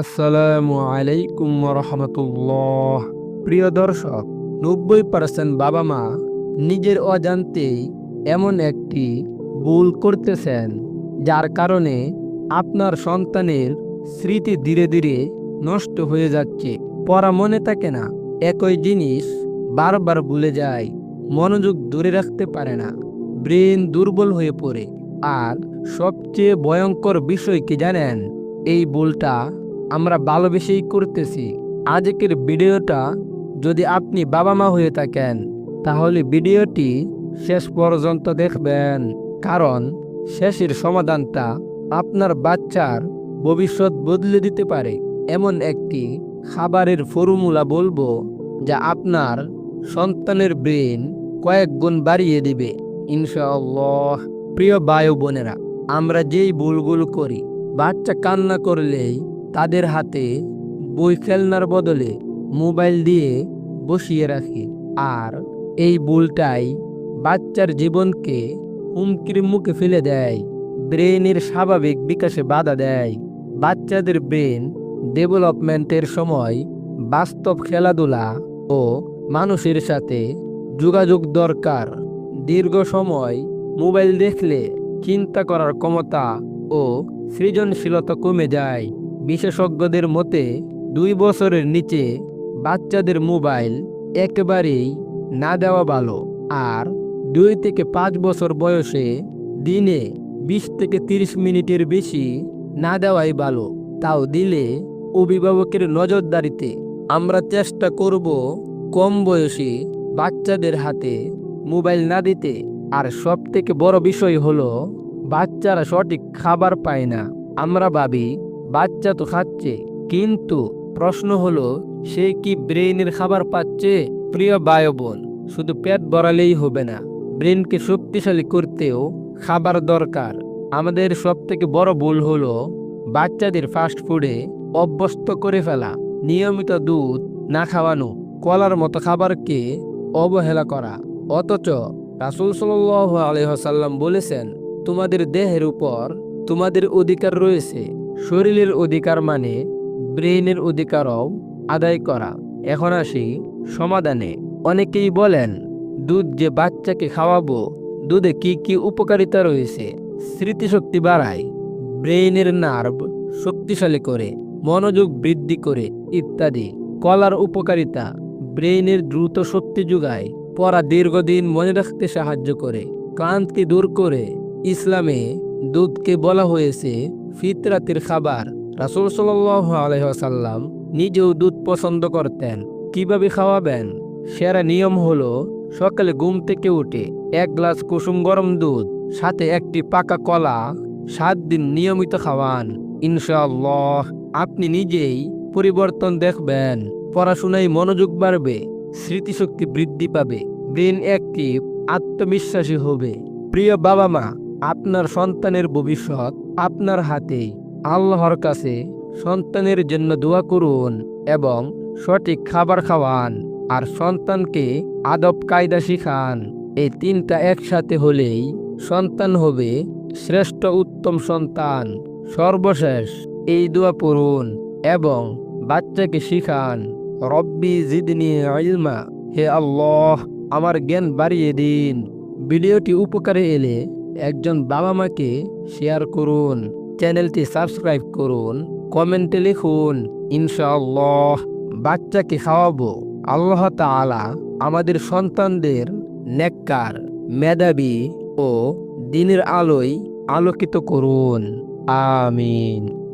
আসসালামু আলাইকুম রহমতুল্লাহ প্রিয় দর্শক, নব্বই পার্সেন্ট বাবা মা নিজের অজান্তেই এমন একটি ভুল করতেছেন, যার কারণে আপনার সন্তানের স্মৃতি ধীরে ধীরে নষ্ট হয়ে যাচ্ছে। পড়া মনে থাকে না, একই জিনিস বারবার ভুলে যায়, মনোযোগ ধরে রাখতে পারে না, ব্রেন দুর্বল হয়ে পড়ে। আর সবচেয়ে ভয়ঙ্কর বিষয় কি জানেন? এই ভুলটা আমরা ভালোবেসেই করতেছি। আজকের ভিডিওটা যদি আপনি বাবা মা হয়ে থাকেন, তাহলে ভিডিওটি শেষ পর্যন্ত দেখবেন। কারণ শেষের সমাধানটা আপনার বাচ্চার ভবিষ্যৎ বদলে দিতে পারে। এমন একটি খাবারের ফর্মুলা বলব যা আপনার সন্তানের ব্রেন কয়েক গুণ বাড়িয়ে দিবে, ইনশাআল্লাহ। প্রিয় বায়ু বোনেরা, আমরা যেই ভুলগুলো করি, বাচ্চা কান্না করলেই তাদের হাতে বই খেলনার বদলে মোবাইল দিয়ে বসিয়ে রাখি। আর এই ভুলটাই বাচ্চার জীবনকে হুমকির মুখে ফেলে দেয়, ব্রেনের স্বাভাবিক বিকাশে বাধা দেয়। বাচ্চাদের ব্রেন ডেভেলপমেন্টের সময় বাস্তব খেলাধুলা ও মানুষের সাথে যোগাযোগ দরকার। দীর্ঘ সময় মোবাইল দেখলে চিন্তা করার ক্ষমতা ও সৃজনশীলতা কমে যায়। বিশেষজ্ঞদের মতে, দুই বছরের নিচে বাচ্চাদের মোবাইল একেবারেই না দেওয়া ভালো, আর দুই থেকে পাঁচ বছর বয়সে দিনে বিশ থেকে তিরিশ মিনিটের বেশি না দেওয়াই ভালো। তাও দিলে অভিভাবকের নজরদারিতে আমরা চেষ্টা করব কম বয়সী বাচ্চাদের হাতে মোবাইল না দিতে। আর সব থেকে বড় বিষয় হলো, বাচ্চারা সঠিক খাবার পায় না। আমরা ভাবি বাচ্চা তো খাচ্ছে। কিন্তু প্রশ্ন হলো, সে কি ব্রেনের খাবার পাচ্ছে? প্রিয় বায়ু বোন শুধু পেট ভরালেই হবে না। ব্রেনকে শক্তিশালী করতেও খাবার দরকার। আমাদের সব থেকে বড় ভুল হলো, বাচ্চাদের ফাস্ট ফুডে অভ্যস্ত করে ফেলা। নিয়মিত দুধ না খাওয়ানো, কলার মতো খাবারকে অবহেলা করা। অথচ রাসুল সাল্লাহ আলহ্লাম বলেছেন, তোমাদের দেহের উপর তোমাদের অধিকার রয়েছে। শরীরের অধিকার মানে ব্রেনের অধিকারও আদায় করা। এখন আসি সমাধানে। অনেকেই বলেন, দুধ যে বাচ্চাকে খাওয়াবো, দুধে কি কি উপকারিতা রয়েছে? স্মৃতিশক্তি বাড়ায়, ব্রেইনের নার্ভ শক্তিশালী করে, মনোযোগ বৃদ্ধি করে ইত্যাদি। কলার উপকারিতা ব্রেইনের দ্রুত শক্তি যোগায়, পড়া দীর্ঘদিন মনে রাখতে সাহায্য করে। ক্লান্তি দূর করে। ইসলামে দুধকে বলা হয়েছে ফিতরাতের খাবার। রাসুল সাল্লাহ আলহাসাল্লাম নিজেও দুধ পছন্দ করতেন। কীভাবে খাওয়াবেন? সেরা নিয়ম হলো, সকালে ঘুম থেকে উঠে এক গ্লাস কুসুম গরম দুধ, সাথে একটি পাকা কলা, সাত দিন নিয়মিত খাওয়ান। ইনশাআল্লাহ, আপনি নিজেই পরিবর্তন দেখবেন। পড়াশোনায় মনোযোগ বাড়বে, স্মৃতিশক্তি বৃদ্ধি পাবে, ব্রেন অ্যাক্টিভ, আত্মবিশ্বাসী হবে। প্রিয় বাবা মা আপনার সন্তানের ভবিষ্যৎ আপনার হাতেই। আল্লাহর কাছে সন্তানের জন্য দোয়া করুন এবং সঠিক খাবার খাওয়ান আর সন্তানকে আদব কায়দা শিখান। এই তিনটা একসাথে হলেই সন্তান হবে শ্রেষ্ঠ উত্তম সন্তান। সর্বশেষ এই দোয়া পড়ুন এবং বাচ্চাকে শিখান, রব্বি জিদনি ইলমা, হে আল্লাহ, আমার জ্ঞান বাড়িয়ে দিন। ভিডিওটি উপকারে এলে একজন বাবা মাকে শেয়ার করুন চ্যানেলটি সাবস্ক্রাইব করুন কমেন্টে লিখুন, ইনশাআল্লাহ, বাচ্চাকে খাওয়াবো। আল্লাহ তালা আমাদের সন্তানদের নেককার, মেধাবী ও দিনের আলোয় আলোকিত করুন। আমিন।